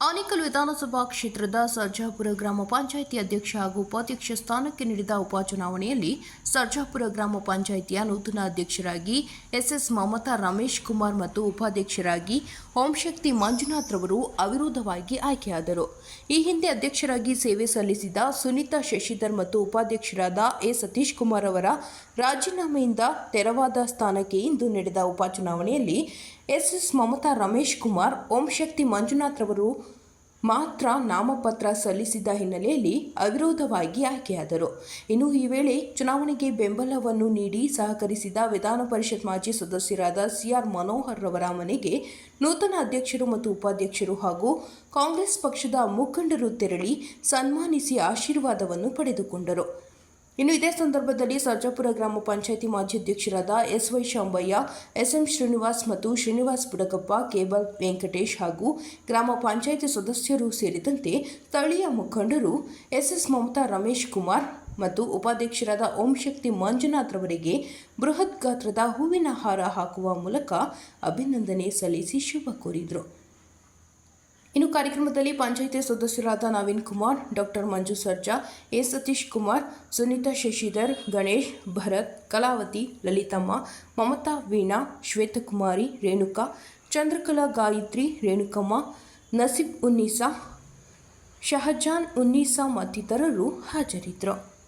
ಆನೇಕಲ್ ವಿಧಾನಸಭಾ ಕ್ಷೇತ್ರದ ಸರ್ಜಾಪುರ ಗ್ರಾಮ ಪಂಚಾಯಿತಿ ಅಧ್ಯಕ್ಷ ಹಾಗೂ ಉಪಾಧ್ಯಕ್ಷ ಸ್ಥಾನಕ್ಕೆ ನೀಡಿದ ಉಪಚುನಾವಣೆಯಲ್ಲಿ ಸರ್ಜಾಪುರ ಗ್ರಾಮ ಪಂಚಾಯಿತಿಯ ನೂತನ ಅಧ್ಯಕ್ಷರಾಗಿ ಎಸ್ಎಸ್ ಮಮತಾ ರಮೇಶ್ ಕುಮಾರ್ ಮತ್ತು ಉಪಾಧ್ಯಕ್ಷರಾಗಿ ಓಂಶಕ್ತಿ ಮಂಜುನಾಥ್ ರವರು ಅವಿರೋಧವಾಗಿ ಆಯ್ಕೆಯಾದರು. ಈ ಹಿಂದೆ ಅಧ್ಯಕ್ಷರಾಗಿ ಸೇವೆ ಸಲ್ಲಿಸಿದ ಸುನೀತಾ ಶಶಿಧರ್ ಮತ್ತು ಉಪಾಧ್ಯಕ್ಷರಾದ ಎ ಸತೀಶ್ ಕುಮಾರ್ ಅವರ ರಾಜೀನಾಮೆಯಿಂದ ತೆರವಾದ ಸ್ಥಾನಕ್ಕೆ ಇಂದು ನಡೆದ ಉಪಚುನಾವಣೆಯಲ್ಲಿ ಎಸ್ಎಸ್ ಮಮತಾ ರಮೇಶ್ ಕುಮಾರ್ ಓಂಶಕ್ತಿ ಮಂಜುನಾಥ್ ರವರು ಮಾತ್ರ ನಾಮಪತ್ರ ಸಲ್ಲಿಸಿದ್ದ ಹಿನ್ನೆಲೆಯಲ್ಲಿ ಅವಿರೋಧವಾಗಿ ಆಯ್ಕೆಯಾದರು. ಇನ್ನು ಈ ವೇಳೆ ಚುನಾವಣೆಗೆ ಬೆಂಬಲವನ್ನು ನೀಡಿ ಸಹಕರಿಸಿದ ವಿಧಾನ ಪರಿಷತ್ ಮಾಜಿ ಸದಸ್ಯರಾದ ಸಿಆರ್ ಮನೋಹರ್ ರವರ ಮನೆಗೆ ನೂತನ ಅಧ್ಯಕ್ಷರು ಮತ್ತು ಉಪಾಧ್ಯಕ್ಷರು ಹಾಗೂ ಕಾಂಗ್ರೆಸ್ ಪಕ್ಷದ ಮುಖಂಡರು ತೆರಳಿ ಸನ್ಮಾನಿಸಿ ಆಶೀರ್ವಾದವನ್ನು ಪಡೆದುಕೊಂಡರು. ಇನ್ನು ಇದೇ ಸಂದರ್ಭದಲ್ಲಿ ಸರ್ಜಾಪುರ ಗ್ರಾಮ ಪಂಚಾಯಿತಿ ಮಾಜಿ ಅಧ್ಯಕ್ಷರಾದ S Y Shambayya, SM Srinivas ಮತ್ತು ಶ್ರೀನಿವಾಸ್ ಬುಡಕಪ್ಪ, ಕೇಬಲ್ ವೆಂಕಟೇಶ್ ಹಾಗೂ ಗ್ರಾಮ ಪಂಚಾಯಿತಿ ಸದಸ್ಯರು ಸೇರಿದಂತೆ ಸ್ಥಳೀಯ ಮುಖಂಡರು, ಎಸ್ಎಸ್ ಮಮತಾ ರಮೇಶ್ ಕುಮಾರ್ ಮತ್ತು ಉಪಾಧ್ಯಕ್ಷರಾದ ಓಂ ಶಕ್ತಿ ಮಂಜುನಾಥ್ ರವರಿಗೆ ಬೃಹತ್ ಗಾತ್ರದ ಹೂವಿನ ಹಾರ ಹಾಕುವ ಮೂಲಕ ಅಭಿನಂದನೆ ಸಲ್ಲಿಸಿ ಶುಭ ಕೋರಿದರು. ಇನ್ನು ಕಾರ್ಯಕ್ರಮದಲ್ಲಿ ಪಂಚಾಯಿತಿ ಸದಸ್ಯರಾದ ನವೀನ್ ಕುಮಾರ್, ಡಾಕ್ಟರ್ ಮಂಜು ಸರ್ಜಾ, ಎ ಸತೀಶ್ ಕುಮಾರ್, ಸುನೀತಾ ಶಶಿಧರ್, ಗಣೇಶ್, ಭರತ್, ಕಲಾವತಿ, ಲಲಿತಮ್ಮ, ಮಮತಾ ವೀಣಾ, ಶ್ವೇತಕುಮಾರಿ, ರೇಣುಕಾ, ಚಂದ್ರಕಲಾ ಗಾಯತ್ರಿ, ರೇಣುಕಮ್ಮ, ನಸೀಬ್ ಉನ್ನೀಸಾ, ಶಹಜಾನ್ ಉನ್ನೀಸಾ ಮತ್ತಿತರರು ಹಾಜರಿದ್ದರು.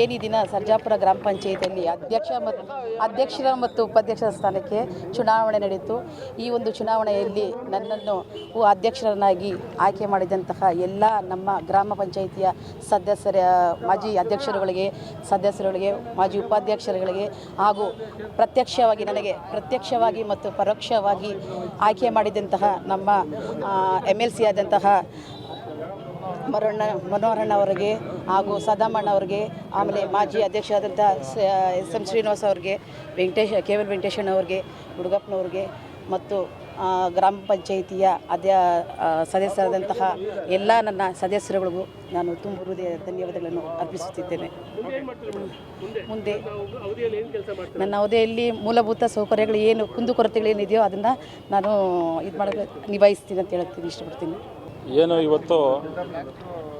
ಏನು ದಿನ ಸರ್ಜಾಪುರ ಗ್ರಾಮ ಪಂಚಾಯಿತಿಯಲ್ಲಿ ಅಧ್ಯಕ್ಷ ಮತ್ತು ಅಧ್ಯಕ್ಷರ ಮತ್ತು ಉಪಾಧ್ಯಕ್ಷರ ಸ್ಥಾನಕ್ಕೆ ಚುನಾವಣೆ ನಡೆಯಿತು ಈ ಒಂದು ಚುನಾವಣೆಯಲ್ಲಿ ನನ್ನನ್ನು ಅಧ್ಯಕ್ಷರನ್ನಾಗಿ ಆಯ್ಕೆ ಮಾಡಿದಂತಹ ಎಲ್ಲ ನಮ್ಮ ಗ್ರಾಮ ಪಂಚಾಯಿತಿಯ ಸದಸ್ಯರ, ಮಾಜಿ ಅಧ್ಯಕ್ಷರುಗಳಿಗೆ, ಸದಸ್ಯರುಗಳಿಗೆ, ಮಾಜಿ ಉಪಾಧ್ಯಕ್ಷರುಗಳಿಗೆ ಹಾಗೂ ಪ್ರತ್ಯಕ್ಷವಾಗಿ ನನಗೆ ಪ್ರತ್ಯಕ್ಷವಾಗಿ ಮತ್ತು ಪರೋಕ್ಷವಾಗಿ ಆಯ್ಕೆ ಮಾಡಿದಂತಹ ನಮ್ಮ ಎಂ ಎಲ್ ಸಿ ಆದಂತಹ ಮರಣ್ಣ ಅವರಿಗೆ ಹಾಗೂ ಸದಾಮಣ್ಣ ಅವರಿಗೆ, ಆಮೇಲೆ ಮಾಜಿ ಅಧ್ಯಕ್ಷರಾದಂಥ ಎಸ್ ಎಂ ಶ್ರೀನಿವಾಸ್ ಅವರಿಗೆ, ವೆಂಕಟೇಶ್, ಕೆ ಎಲ್ ವೆಂಕಟೇಶಣ್ಣ ಅವ್ರಿಗೆ ಹುಡುಗಪ್ಪನವ್ರಿಗೆ ಮತ್ತು ಗ್ರಾಮ ಪಂಚಾಯಿತಿಯ ಅಧ್ಯ ಸದಸ್ಯರಾದಂತಹ ಎಲ್ಲ ನನ್ನ ಸದಸ್ಯರುಗಳಿಗೂ ನಾನು ತುಂಬ ಹೃದಯ ಧನ್ಯವಾದಗಳನ್ನು ಅರ್ಪಿಸುತ್ತಿದ್ದೇನೆ. ಮುಂದೆ ನನ್ನ ಅವಧಿಯಲ್ಲಿ ಮೂಲಭೂತ ಸೌಕರ್ಯಗಳು ಏನು ಕುಂದುಕೊರತೆಗಳೇನಿದೆಯೋ ಅದನ್ನು ನಾನು ಇದು ಮಾಡೋಕ್ಕೆ ನಿಭಾಯಿಸ್ತೀನಿ ಅಂತ ಹೇಳ್ತೀನಿ ಇಷ್ಟಪಡ್ತೀನಿ. ಏನು ಇವತ್ತು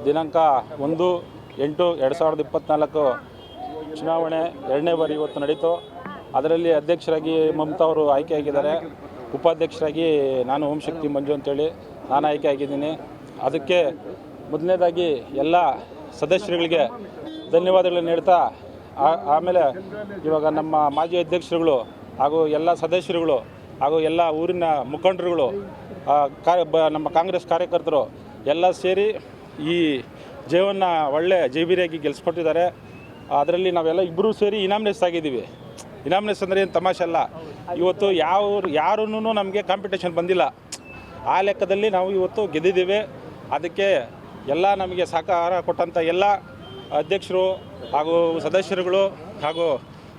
ದಿನಾಂಕ ಒಂದು, ಎಂಟು, ಎರಡು ಸಾವಿರದ ಇಪ್ಪತ್ತ್ನಾಲ್ಕು ಚುನಾವಣೆ ಎರಡನೇ ಬಾರಿ ಇವತ್ತು ನಡೀತು. ಅದರಲ್ಲಿ ಅಧ್ಯಕ್ಷರಾಗಿ ಮಮತಾ ಅವರು ಆಯ್ಕೆಯಾಗಿದ್ದಾರೆ ಉಪಾಧ್ಯಕ್ಷರಾಗಿ ನಾನು ಓಂ ಶಕ್ತಿ ಮಂಜು ಅಂತೇಳಿ ನಾನು ಆಯ್ಕೆ ಆಗಿದ್ದೀನಿ. ಅದಕ್ಕೆ ಮೊದಲನೇದಾಗಿ ಎಲ್ಲ ಸದಸ್ಯರುಗಳಿಗೆ ಧನ್ಯವಾದಗಳನ್ನು ನೀಡ್ತಾ ಆಮೇಲೆ ಇವಾಗ ನಮ್ಮ ಮಾಜಿ ಅಧ್ಯಕ್ಷರುಗಳು ಹಾಗೂ ಎಲ್ಲ ಸದಸ್ಯರುಗಳು ಹಾಗೂ ಎಲ್ಲ ಊರಿನ ಮುಖಂಡರುಗಳು ನಮ್ಮ ಕಾಂಗ್ರೆಸ್ ಕಾರ್ಯಕರ್ತರು ಎಲ್ಲ ಸೇರಿ ಈ ಜೇವನ್ನ ಒಳ್ಳೆ ಜೈಬಿರಿಯಾಗಿ ಗೆಲ್ಲಿಸ್ಕೊಟ್ಟಿದ್ದಾರೆ ಅದರಲ್ಲಿ ನಾವೆಲ್ಲ ಇಬ್ಬರೂ ಸೇರಿ ಇನಾಮಿನೇಸ್ ಆಗಿದ್ದೀವಿ. ಇನಾಮಿನೇಸ್ ಅಂದರೆ ಏನು ತಮಾಷೆ ಅಲ್ಲ. ಇವತ್ತು ಯಾವ ಯಾರೂ ನಮಗೆ ಕಾಂಪಿಟೇಷನ್ ಬಂದಿಲ್ಲ. ಆ ಲೆಕ್ಕದಲ್ಲಿ ನಾವು ಇವತ್ತು ಗೆದ್ದಿದ್ದೀವಿ. ಅದಕ್ಕೆ ಎಲ್ಲ ನಮಗೆ ಸಹಕಾರ ಕೊಟ್ಟಂಥ ಎಲ್ಲ ಅಧ್ಯಕ್ಷರು ಹಾಗೂ ಸದಸ್ಯರುಗಳು ಹಾಗೂ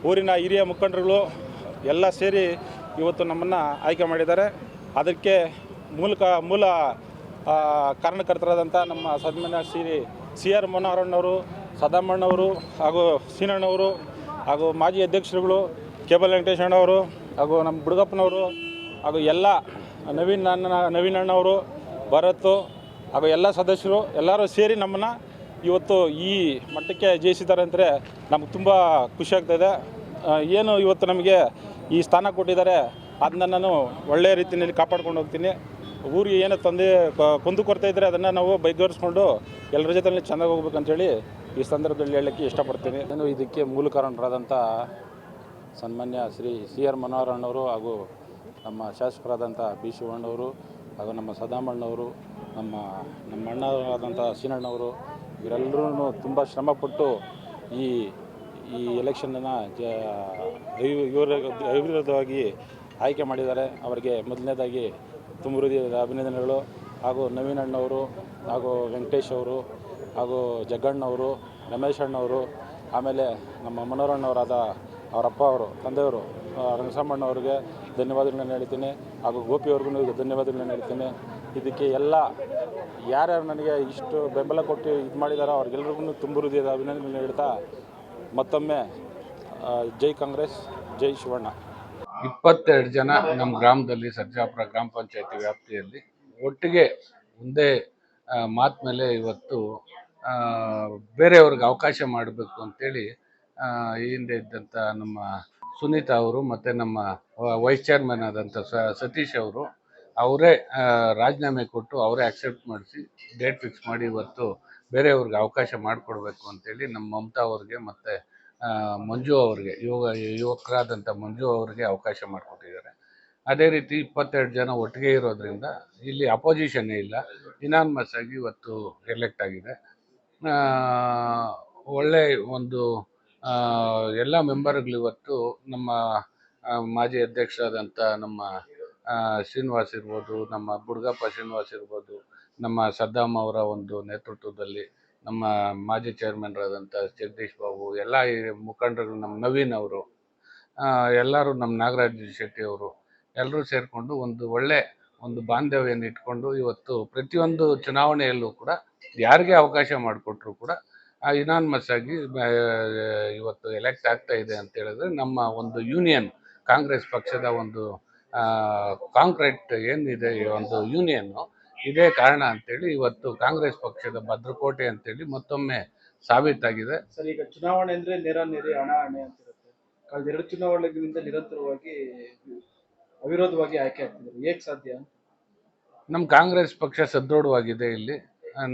ಊರಿನ ಹಿರಿಯ ಮುಖಂಡರುಗಳು ಎಲ್ಲ ಸೇರಿ ಇವತ್ತು ನಮ್ಮನ್ನು ಆಯ್ಕೆ ಮಾಡಿದ್ದಾರೆ. ಅದಕ್ಕೆ ಮೂಲಕ, ಮೂಲ ಕಾರಣಕರ್ತರಾದಂಥ ನಮ್ಮ ಸದ್ಮನ್ಯ ಶ್ರೀ ಸಿ ಆರ್ ಮನೋಹರಣ್ಣವರು ಸದಾಮಣ್ಣವರು ಹಾಗೂ ಸೀನಣ್ಣವರು ಹಾಗೂ ಮಾಜಿ ಅಧ್ಯಕ್ಷರುಗಳು ಕೇಬಲ್ ವೆಂಕಟೇಶಣ್ಣವರು ಹಾಗೂ ನಮ್ಮ ಬುಡುಗಪ್ಪನವರು ಹಾಗೂ ಎಲ್ಲ ನವೀನ್ ಅಣ್ಣ ನವೀನ್ ಅಣ್ಣವರು ಭರತ್ ಹಾಗೂ ಎಲ್ಲ ಸದಸ್ಯರು ಎಲ್ಲರೂ ಸೇರಿ ನಮ್ಮನ್ನು ಇವತ್ತು ಈ ಮಟ್ಟಕ್ಕೆ ಜಯಿಸಿದ್ದಾರೆ ಅಂದರೆ ನಮ್ಗೆ ತುಂಬ ಖುಷಿ ಏನು ಇವತ್ತು ನಮಗೆ ಈ ಸ್ಥಾನ ಕೊಟ್ಟಿದ್ದಾರೆ, ಅದನ್ನ ನಾನು ಒಳ್ಳೆಯ ರೀತಿಯಲ್ಲಿ ಕಾಪಾಡ್ಕೊಂಡು ಹೋಗ್ತೀನಿ. ಊರಿಗೆ ಏನೋ ತಂದೆ ಕುಂದು ಕೊರತೆ ಇದ್ದರೆ ಅದನ್ನು ನಾವು ಬೈಗೋರಿಸ್ಕೊಂಡು ಎಲ್ಲರ ಜೊತೆಯಲ್ಲಿ ಚೆನ್ನಾಗಿ ಹೋಗ್ಬೇಕಂತೇಳಿ ಈ ಸಂದರ್ಭದಲ್ಲಿ ಹೇಳಲಿಕ್ಕೆ ಇಷ್ಟಪಡ್ತೀನಿ. ನಾನು ಇದಕ್ಕೆ ಮೂಲ ಕಾರಣರಾದಂಥ ಸನ್ಮಾನ್ಯ ಶ್ರೀ ಸಿ ಆರ್ ಮನೋಹರಣ್ಣವರು ಹಾಗೂ ನಮ್ಮ ಶಾಸಕರಾದಂಥ ಬಿ. ಶಿವಣ್ಣವರು ಹಾಗೂ ನಮ್ಮ ಸದಾಮಣ್ಣವರು, ನಮ್ಮ ನಮ್ಮ ಅಣ್ಣವರಾದಂಥ ಸೀನಣ್ಣವರು ಇವರೆಲ್ಲರೂ ತುಂಬ ಶ್ರಮಪಟ್ಟು ಈ ಈ ಎಲೆಕ್ಷನನ್ನು ಜ ಇವರ ಅವಿರೋಧವಾಗಿ ಆಯ್ಕೆ ಮಾಡಿದ್ದಾರೆ. ಅವರಿಗೆ ಮೊದಲನೇದಾಗಿ ತುಂಬ ಹೃದಯದ ಅಭಿನಂದನೆಗಳು. ಹಾಗೂ ನವೀನ್ ಅಣ್ಣವರು ಹಾಗೂ ವೆಂಕಟೇಶ್ ಅವರು, ಹಾಗೂ ಜಗ್ಗಣ್ಣವರು ರಮೇಶ್ ಅಣ್ಣವರು ಆಮೇಲೆ ನಮ್ಮ ಮನೋರಣ್ಣವರಾದ ಅವರಪ್ಪ ಅವರು, ತಂದೆಯವರು ರಂಗಸಮ್ಮಣ್ಣವ್ರಿಗೆ ಧನ್ಯವಾದಗಳನ್ನ ಹೇಳ್ತೀನಿ. ಹಾಗೂ ಗೋಪಿಯವ್ರಿಗೂ ಈಗ ಧನ್ಯವಾದಗಳನ್ನ ಹೇಳ್ತೀನಿ. ಇದಕ್ಕೆ ಎಲ್ಲ ಯಾರ್ಯಾರು ನನಗೆ ಇಷ್ಟು ಬೆಂಬಲ ಕೊಟ್ಟು ಇದು ಮಾಡಿದಾರೋ ಅವ್ರಿಗೆಲ್ರಿಗೂ ತುಂಬ ಹೃದಯದ ಅಭಿನಂದನೆ ಹೇಳ್ತಾ ಮತ್ತೊಮ್ಮೆ ಜೈ ಕಾಂಗ್ರೆಸ್, ಜೈ ಶಿವಣ್ಣ. ಇಪ್ಪತ್ತೆರಡು ಜನ ನಮ್ಮ ಗ್ರಾಮದಲ್ಲಿ ಸರ್ಜಾಪುರ ಗ್ರಾಮ ಪಂಚಾಯತಿ ವ್ಯಾಪ್ತಿಯಲ್ಲಿ ಒಟ್ಟಿಗೆ ಒಂದೇ ಮಾತು ಮೇಲೆ ಇವತ್ತು ಬೇರೆಯವ್ರಿಗೆ ಅವಕಾಶ ಮಾಡಬೇಕು ಅಂತೇಳಿ ಈ ಹಿಂದೆ ಇದ್ದಂಥ ನಮ್ಮ ಸುನೀತಾ ಅವರು ಮತ್ತು ನಮ್ಮ ವೈಸ್ ಚೇರ್ಮನ್ ಆದಂಥ ಸತೀಶ್ ಅವರು, ಅವರೇ ರಾಜೀನಾಮೆ ಕೊಟ್ಟು ಅವರೇ ಅಕ್ಸೆಪ್ಟ್ ಮಾಡಿಸಿ ಡೇಟ್ ಫಿಕ್ಸ್ ಮಾಡಿ ಇವತ್ತು ಬೇರೆಯವ್ರಿಗೆ ಅವಕಾಶ ಮಾಡಿಕೊಡ್ಬೇಕು ಅಂತೇಳಿ ನಮ್ಮ ಮಮತಾ ಅವ್ರಿಗೆ ಮತ್ತು ಮಂಜು ಅವ್ರಿಗೆ, ಯುವ ಯುವಕರಾದಂಥ ಮಂಜು ಅವರಿಗೆ ಅವಕಾಶ ಮಾಡಿಕೊಟ್ಟಿದ್ದಾರೆ. ಅದೇ ರೀತಿ ಇಪ್ಪತ್ತೆರಡು ಜನ ಒಟ್ಟಿಗೆ ಇರೋದ್ರಿಂದ ಇಲ್ಲಿ ಅಪೋಸಿಷನ್ನೇ ಇಲ್ಲ. ಇನಾನ್ಮಸ್ ಆಗಿ ಇವತ್ತು ಎಲೆಕ್ಟ್ ಆಗಿದೆ. ಒಳ್ಳೆ ಒಂದು ಎಲ್ಲ ಮೆಂಬರ್ಗಳು ಇವತ್ತು ನಮ್ಮ ಮಾಜಿ ಅಧ್ಯಕ್ಷರಾದಂಥ ನಮ್ಮ ಶ್ರೀನಿವಾಸ್ ಇರ್ಬೋದು, ನಮ್ಮ ಬುಡ್ಗಪ್ಪ ಶ್ರೀನಿವಾಸ್ ಇರ್ಬೋದು ನಮ್ಮ ಸದ್ದಾಮ್ ಅವರ ಒಂದು ನೇತೃತ್ವದಲ್ಲಿ ನಮ್ಮ ಮಾಜಿ ಚೇರ್ಮನ್ರಾದಂಥ ಜಗದೀಶ್ ಬಾಬು, ಎಲ್ಲ ಮುಖಂಡರು, ನಮ್ಮ ನವೀನ್ ಅವರು ಎಲ್ಲರೂ ನಮ್ಮ ನಾಗರಾಜ್ ಶೆಟ್ಟಿ ಅವರು ಎಲ್ಲರೂ ಸೇರಿಕೊಂಡು ಒಂದು ಒಳ್ಳೆ ಒಂದು ಬಾಂಧವ್ಯನ ಇಟ್ಕೊಂಡು ಇವತ್ತು ಪ್ರತಿಯೊಂದು ಚುನಾವಣೆಯಲ್ಲೂ ಕೂಡ ಯಾರಿಗೆ ಅವಕಾಶ ಮಾಡಿಕೊಟ್ರು ಕೂಡ ಇನಾನ್ಮಸ್ ಆಗಿ ಇವತ್ತು ಎಲೆಕ್ಟ್ ಆಗ್ತಾ ಇದೆ ಅಂತ ಹೇಳಿದ್ರೆ ನಮ್ಮ ಒಂದು ಯೂನಿಯನ್ ಕಾಂಗ್ರೆಸ್ ಪಕ್ಷದ ಒಂದು ಕಾಂಕ್ರೀಟ್ ಏನಿದೆ ಒಂದು ಯೂನಿಯನ್ನು ಇದೇ ಕಾರಣ ಅಂತೇಳಿ ಇವತ್ತು ಕಾಂಗ್ರೆಸ್ ಪಕ್ಷದ ಭದ್ರಕೋಟೆ ಅಂತೇಳಿ ಮತ್ತೊಮ್ಮೆ ಸಾಬೀತಾಗಿದೆ. ಸರ್ ಈಗ ಚುನಾವಣೆ ಅಂದ್ರೆ ನೇರ ನೆರೆ ಹಣ ಹಣೆ ಅಂತ ಇರುತ್ತೆ ಕಳೆದ ಎರಡು ಚುನಾವಣೆಗಳಿಂದ ನಿರಂತರವಾಗಿ ಅವಿರೋಧವಾಗಿ ಆಯ್ಕೆ ಆಗ್ತಿದ್ದಾರೆ. ಹೇಗ್ ಸಾಧ್ಯ? ನಮ್ಮ ಕಾಂಗ್ರೆಸ್ ಪಕ್ಷ ಸದೃಢವಾಗಿದೆ ಇಲ್ಲಿ.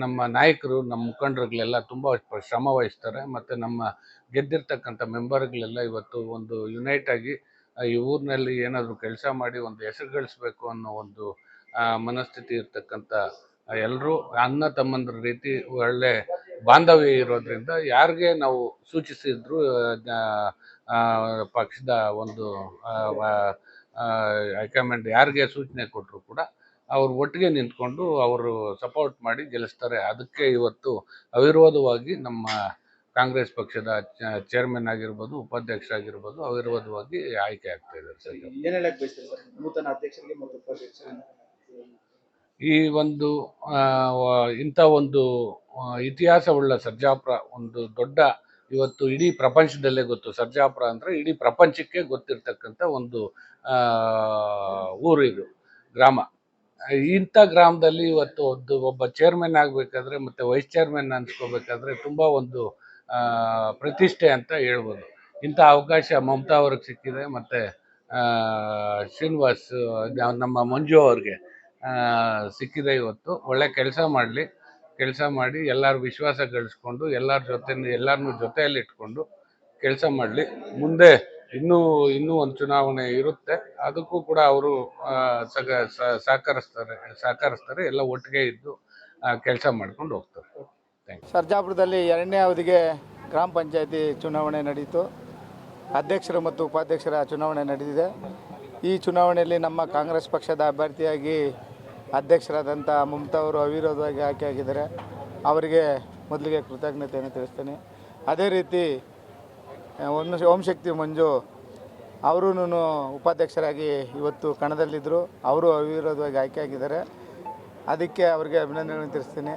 ನಮ್ಮ ನಾಯಕರು ನಮ್ಮ ಮುಖಂಡರುಗಳೆಲ್ಲ ತುಂಬ ಶ್ರಮ ವಹಿಸ್ತಾರೆ. ಮತ್ತು ನಮ್ಮ ಗೆದ್ದಿರ್ತಕ್ಕಂಥ ಮೆಂಬರ್ಗಳೆಲ್ಲ ಇವತ್ತು ಒಂದು ಯುನೈಟ್ ಆಗಿ ಈ ಊರಿನಲ್ಲಿ ಏನಾದರೂ ಕೆಲಸ ಮಾಡಿ ಒಂದು ಹೆಸರು ಗಳಿಸ್ಬೇಕು ಅನ್ನೋ ಒಂದು ಮನಸ್ಥಿತಿ ಇರ್ತಕ್ಕಂಥ ಎಲ್ಲರೂ ಅಣ್ಣ ತಮ್ಮಂದ್ರ ರೀತಿ ಒಳ್ಳೆ ಬಾಂಧವ್ಯ ಇರೋದ್ರಿಂದ ಯಾರಿಗೆ ನಾವು ಸೂಚಿಸಿದ್ರು ಪಕ್ಷದ ಒಂದು ಹೈಕಮಾಂಡ್ ಯಾರಿಗೆ ಸೂಚನೆ ಕೊಟ್ಟರು ಕೂಡ ಅವರು ಒಟ್ಟಿಗೆ ನಿಂತ್ಕೊಂಡು ಅವರು ಸಪೋರ್ಟ್ ಮಾಡಿ ಗೆಲ್ಲಿಸ್ತಾರೆ. ಅದಕ್ಕೆ ಇವತ್ತು ಅವಿರೋಧವಾಗಿ ನಮ್ಮ ಕಾಂಗ್ರೆಸ್ ಪಕ್ಷದ ಚೇರ್ಮನ್ ಆಗಿರ್ಬೋದು, ಉಪಾಧ್ಯಕ್ಷ ಆಗಿರ್ಬೋದು ಅವಿರೋಧವಾಗಿ ಆಯ್ಕೆ ಆಗ್ತಾ ಇದ್ದಾರೆ ಸರ್. ಈ ಒಂದು ಇಂಥ ಒಂದು ಇತಿಹಾಸವುಳ್ಳ ಸರ್ಜಾಪುರ ಒಂದು ದೊಡ್ಡ ಇವತ್ತು ಇಡೀ ಪ್ರಪಂಚದಲ್ಲೇ ಗೊತ್ತು. ಸರ್ಜಾಪುರ ಅಂದರೆ ಇಡೀ ಪ್ರಪಂಚಕ್ಕೆ ಗೊತ್ತಿರ್ತಕ್ಕಂಥ ಒಂದು ಊರು ಇದು, ಗ್ರಾಮ. ಇಂಥ ಗ್ರಾಮದಲ್ಲಿ ಇವತ್ತು ಒಂದು ಒಬ್ಬ ಚೇರ್ಮನ್ ಆಗಬೇಕಾದ್ರೆ ಮತ್ತು ವೈಸ್ ಚೇರ್ಮನ್ ಅನ್ಸ್ಕೋಬೇಕಾದ್ರೆ ತುಂಬ ಒಂದು ಪ್ರತಿಷ್ಠೆ ಅಂತ ಹೇಳ್ಬೋದು. ಇಂಥ ಅವಕಾಶ ಮಮತಾ ಅವ್ರಿಗೆ ಸಿಕ್ಕಿದೆ, ಮತ್ತು ಶ್ರೀನಿವಾಸ್ ನಮ್ಮ ಮಂಜು ಅವ್ರಿಗೆ. ಸಿಕ್ಕಿದೆ ಇವತ್ತು. ಒಳ್ಳೆ ಕೆಲಸ ಮಾಡಲಿ. ಕೆಲಸ ಮಾಡಿ ಎಲ್ಲರ ವಿಶ್ವಾಸ ಗಳಿಸ್ಕೊಂಡು, ಎಲ್ಲರ ಜೊತೆ ಎಲ್ಲರನ್ನೂ ಜೊತೆಯಲ್ಲಿ ಇಟ್ಕೊಂಡು ಕೆಲಸ ಮಾಡಲಿ. ಮುಂದೆ ಇನ್ನೂ ಇನ್ನೂ ಒಂದು ಚುನಾವಣೆ ಇರುತ್ತೆ. ಅದಕ್ಕೂ ಕೂಡ ಅವರು ಸಗ ಸಹಕರಿಸ್ತಾರೆ ಸಹಕರಿಸ್ತಾರೆ. ಎಲ್ಲ ಒಟ್ಟಿಗೆ ಇದ್ದು ಕೆಲಸ ಮಾಡ್ಕೊಂಡು ಹೋಗ್ತಾರೆ. ಸರ್ಜಾಪುರದಲ್ಲಿ ಎರಡನೇ ಅವಧಿಗೆ ಗ್ರಾಮ ಪಂಚಾಯತಿ ಚುನಾವಣೆ ನಡೆಯಿತು ಅಧ್ಯಕ್ಷರು ಮತ್ತು ಉಪಾಧ್ಯಕ್ಷರ ಚುನಾವಣೆ ನಡೆದಿದೆ. ಈ ಚುನಾವಣೆಯಲ್ಲಿ ನಮ್ಮ ಕಾಂಗ್ರೆಸ್ ಪಕ್ಷದ ಅಭ್ಯರ್ಥಿಯಾಗಿ ಅಧ್ಯಕ್ಷರಾದಂಥ ಮಮತಾ ಅವರು ಅವಿರೋಧವಾಗಿ ಆಯ್ಕೆಯಾಗಿದ್ದಾರೆ ಅವರಿಗೆ ಮೊದಲಿಗೆ ಕೃತಜ್ಞತೆಯನ್ನು ತಿಳಿಸ್ತೇನೆ. ಅದೇ ರೀತಿ ಓಂ ಓಂಶಕ್ತಿ ಮಂಜು ಅವರೂ ಉಪಾಧ್ಯಕ್ಷರಾಗಿ ಇವತ್ತು ಕಣದಲ್ಲಿದ್ದರು. ಅವರು ಅವಿರೋಧವಾಗಿ ಆಯ್ಕೆ ಆಗಿದ್ದಾರೆ. ಅದಕ್ಕೆ ಅವರಿಗೆ ಅಭಿನಂದನೆಗಳನ್ನು ತಿಳಿಸ್ತೀನಿ.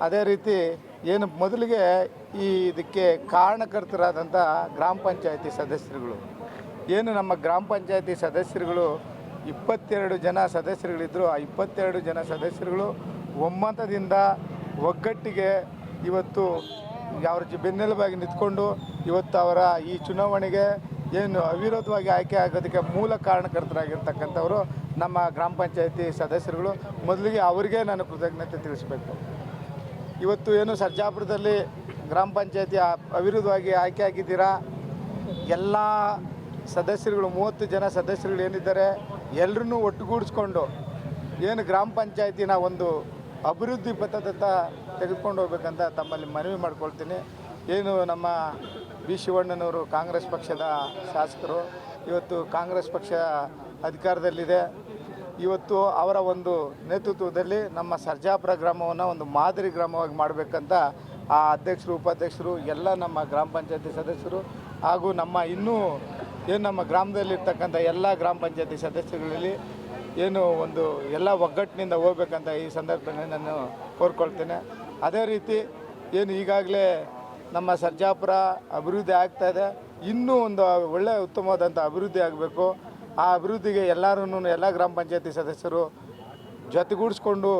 ಅದೇ ರೀತಿ, ಏನು ಮೊದಲಿಗೆ ಈ ಇದಕ್ಕೆ ಕಾರಣಕರ್ತರಾದಂಥ ಗ್ರಾಮ ಪಂಚಾಯತಿ ಸದಸ್ಯರುಗಳು. ಏನು ನಮ್ಮ ಗ್ರಾಮ ಪಂಚಾಯತಿ ಸದಸ್ಯರುಗಳು ಇಪ್ಪತ್ತೆರಡು ಜನ ಸದಸ್ಯರುಗಳಿದ್ದರು ಆ ಇಪ್ಪತ್ತೆರಡು ಜನ ಸದಸ್ಯರುಗಳು ಒಮ್ಮತದಿಂದ ಒಗ್ಗಟ್ಟಿಗೆ ಇವತ್ತು ಅವ್ರ ಬೆನ್ನೆಲುಬಾಗಿ ನಿಂತ್ಕೊಂಡು ಇವತ್ತು ಅವರ ಈ ಚುನಾವಣೆಗೆ ಏನು ಅವಿರೋಧವಾಗಿ ಆಯ್ಕೆ ಆಗೋದಕ್ಕೆ ಮೂಲ ಕಾರಣಕರ್ತರಾಗಿರ್ತಕ್ಕಂಥವರು ನಮ್ಮ ಗ್ರಾಮ ಪಂಚಾಯತಿ ಸದಸ್ಯರುಗಳು. ಮೊದಲಿಗೆ ಅವರಿಗೆ ನಾನು ಕೃತಜ್ಞತೆ ತಿಳಿಸಬೇಕು. ಇವತ್ತು ಏನು ಸರ್ಜಾಪುರದಲ್ಲಿ ಗ್ರಾಮ ಪಂಚಾಯತಿ ಅವಿರೋಧವಾಗಿ ಆಯ್ಕೆ ಆಗಿದ್ದೀರಾ? ಎಲ್ಲ ಸದಸ್ಯರುಗಳು, ಮೂವತ್ತು ಜನ ಸದಸ್ಯರುಗಳು ಏನಿದ್ದಾರೆ? ಎಲ್ಲರನ್ನೂ ಒಟ್ಟುಗೂಡಿಸ್ಕೊಂಡು ಏನು ಗ್ರಾಮ ಪಂಚಾಯತಿನ ಒಂದು ಅಭಿವೃದ್ಧಿ ಪಥದತ್ತ ತೆಗೆದುಕೊಂಡು ಹೋಗ್ಬೇಕಂತ ತಮ್ಮಲ್ಲಿ ಮನವಿ ಮಾಡ್ಕೊಳ್ತೀನಿ. ಏನು ನಮ್ಮ ಬಿ ಶಿವಣ್ಣನವರು ಕಾಂಗ್ರೆಸ್ ಪಕ್ಷದ ಶಾಸಕರು, ಇವತ್ತು ಕಾಂಗ್ರೆಸ್ ಪಕ್ಷ ಅಧಿಕಾರದಲ್ಲಿದೆ. ಇವತ್ತು ಅವರ ಒಂದು ನೇತೃತ್ವದಲ್ಲಿ ನಮ್ಮ ಸರ್ಜಾಪುರ ಗ್ರಾಮವನ್ನು ಒಂದು ಮಾದರಿ ಗ್ರಾಮವಾಗಿ ಮಾಡಬೇಕಂತ ಆ ಅಧ್ಯಕ್ಷರು, ಉಪಾಧ್ಯಕ್ಷರು, ಎಲ್ಲ ನಮ್ಮ ಗ್ರಾಮ ಪಂಚಾಯತಿ ಸದಸ್ಯರು ಹಾಗೂ ನಮ್ಮ ಇನ್ನೂ ಏನು ನಮ್ಮ ಗ್ರಾಮದಲ್ಲಿರ್ತಕ್ಕಂಥ ಎಲ್ಲ ಗ್ರಾಮ ಪಂಚಾಯತಿ ಸದಸ್ಯರಲ್ಲಿ ಏನು ಒಂದು ಎಲ್ಲ ಒಗ್ಗಟ್ಟಿನಿಂದ ಹೋಗ್ಬೇಕಂತ ಈ ಸಂದರ್ಭದಲ್ಲಿ ನಾನು ಕೋರ್ಕೊಳ್ತೇನೆ. ಅದೇ ರೀತಿ ಏನು ಈಗಾಗಲೇ ನಮ್ಮ ಸರ್ಜಾಪುರ ಅಭಿವೃದ್ಧಿ ಆಗ್ತಾ ಇದೆ. ಇನ್ನೂ ಒಂದು ಒಳ್ಳೆಯ ಉತ್ತಮವಾದಂಥ ಅಭಿವೃದ್ಧಿ ಆಗಬೇಕು. ಆ ಅಭಿವೃದ್ಧಿಗೆ ಎಲ್ಲರೂ ಎಲ್ಲ ಗ್ರಾಮ ಪಂಚಾಯತಿ ಸದಸ್ಯರು ಜೊತೆಗೂಡಿಸ್ಕೊಂಡು